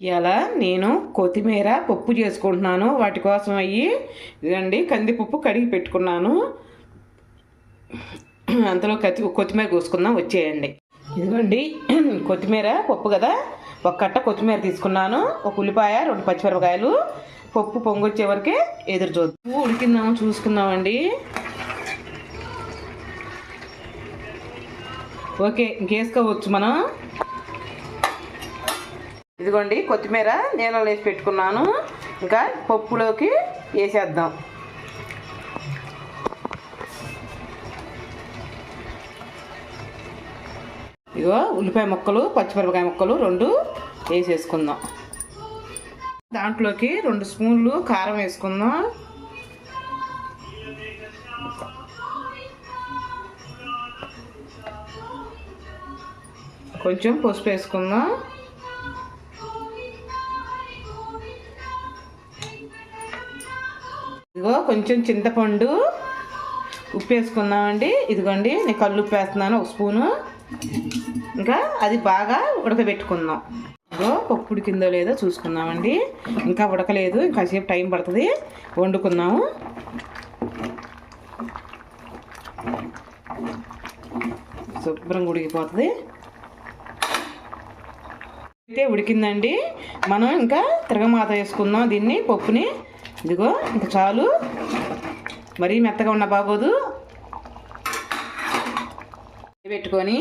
ఇలా నేను కొత్తిమీర పప్పు చేసుకుంటున్నాను. వాటి కోసం అయ్యి ఇదండి కందిపప్పు కడిగి పెట్టుకున్నాను. అంతలో కత్తి కొత్తిమీర కోసుకుందాం వచ్చేయండి. ఇదిగోండి కొత్తిమీర పప్పు కదా? ఒక కట్ట కొత్తిమీర తీసుకున్నాను. ఒక ఉల్లిపాయ రెండు పచ్చిమిరపకాయలు. పప్పు పొంగొచ్చే వరకే ఎదురు చూద్దాం. ఉడికిందాము చూసుకుందామండి. ఓకే ఇంకేసుకోవచ్చు మనం. ఇదిగోండి కొత్తిమీర నీళ్ళలో వేసి పెట్టుకున్నాను. ఇంకా పప్పులోకి వేసేద్దాం. ఇగో ఉల్లిపాయ ముక్కలు పచ్చిమిరపకాయ ముక్కలు రెండు వేసేసుకుందాం. దాంట్లోకి రెండు స్పూన్లు కారం వేసుకుందాం. కొంచెం పసుపు వేసుకుందాం. ఇదిగో కొంచెం చింతపండు ఉప్పు వేసుకుందామండి ఇదిగోండి నేను కళ్ళు ఉప్పు వేస్తున్నాను ఒక స్పూను. ఇంకా అది బాగా ఉడకబెట్టుకుందాం. ఇదిగో పప్పు ఉడికిందో లేదో చూసుకుందామండి. ఇంకా ఉడకలేదు ఇంకాసేపు టైం పడుతుంది. వండుకుందాము. శుభ్రంగా ఉడికిపోతుంది. అయితే ఉడికిందండి. మనం ఇంకా తిరగమాత వేసుకుందాం దీన్ని పప్పుని. ఇదిగో ఇంకా చాలు. మరీ మెత్తగా ఉన్న బాగోదు. పెట్టుకొని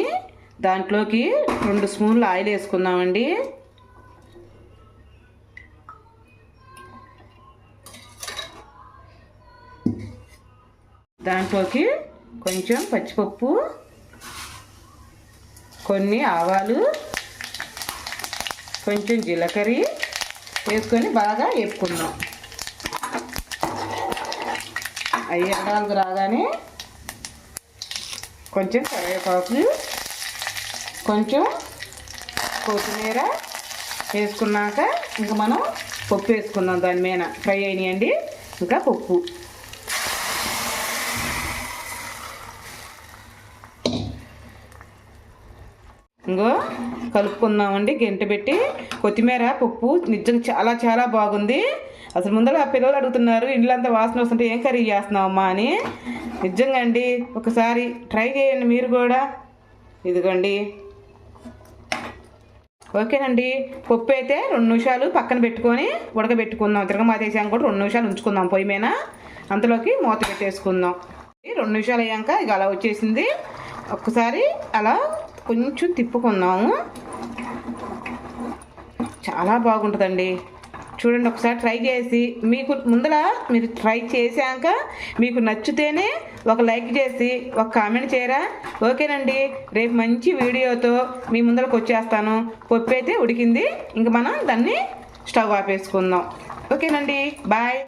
దాంట్లోకి రెండు స్పూన్లు ఆయిల్ వేసుకుందామండి. దాంట్లోకి కొంచెం పచ్చిపప్పు కొన్ని ఆవాలు కొంచెం జీలకర్ర వేసుకొని బాగా వేపుకుందాం. అవి ఎడాలకు రాగానే కొంచెం కరివేపాకు కొంచెం కొత్తిమీర వేసుకున్నాక ఇంకా మనం పప్పు వేసుకుందాం దాని మీద. ఫ్రై అయినాయండి. ఇంకా పప్పు. ఇంకో కలుపుకుందామండి. గంట పెట్టి కొత్తిమీర పప్పు నిజంగా చాలా చాలా బాగుంది. అసలు ముందర ఆ పిల్లలు అడుగుతున్నారు ఇండ్లంతా వాసన వస్తుంటే ఏం కర్రీ చేస్తున్నావమ్మా? అని. నిజంగా అండి ఒకసారి ట్రై చేయండి మీరు కూడా. ఇదిగోండి. ఓకేనండి. పప్పు అయితే రెండు నిమిషాలు పక్కన పెట్టుకొని ఉడకబెట్టుకుందాం. తిరగమాత వేసాక కూడా రెండు నిమిషాలు ఉంచుకుందాం పొయ్యి మీద. అంతలోకి మూత పెట్టేసుకుందాం. రెండు నిమిషాలు అయ్యాక ఇక అలా వచ్చేసింది. ఒక్కసారి అలా కొంచెం తిప్పుకుందాము. చాలా బాగుంటుందండి. చూడండి ఒకసారి ట్రై చేసి మీకు ముందర మీరు ట్రై చేశాక మీకు నచ్చితేనే ఒక లైక్ చేసి ఒక కామెంట్ చేయరా? ఓకేనండి. రేపు మంచి వీడియోతో మీ ముందరకు వచ్చేస్తాను. పప్పు అయితే ఉడికింది. ఇంక మనం దాన్ని స్టవ్ ఆపేసుకుందాం. ఓకేనండి. బాయ్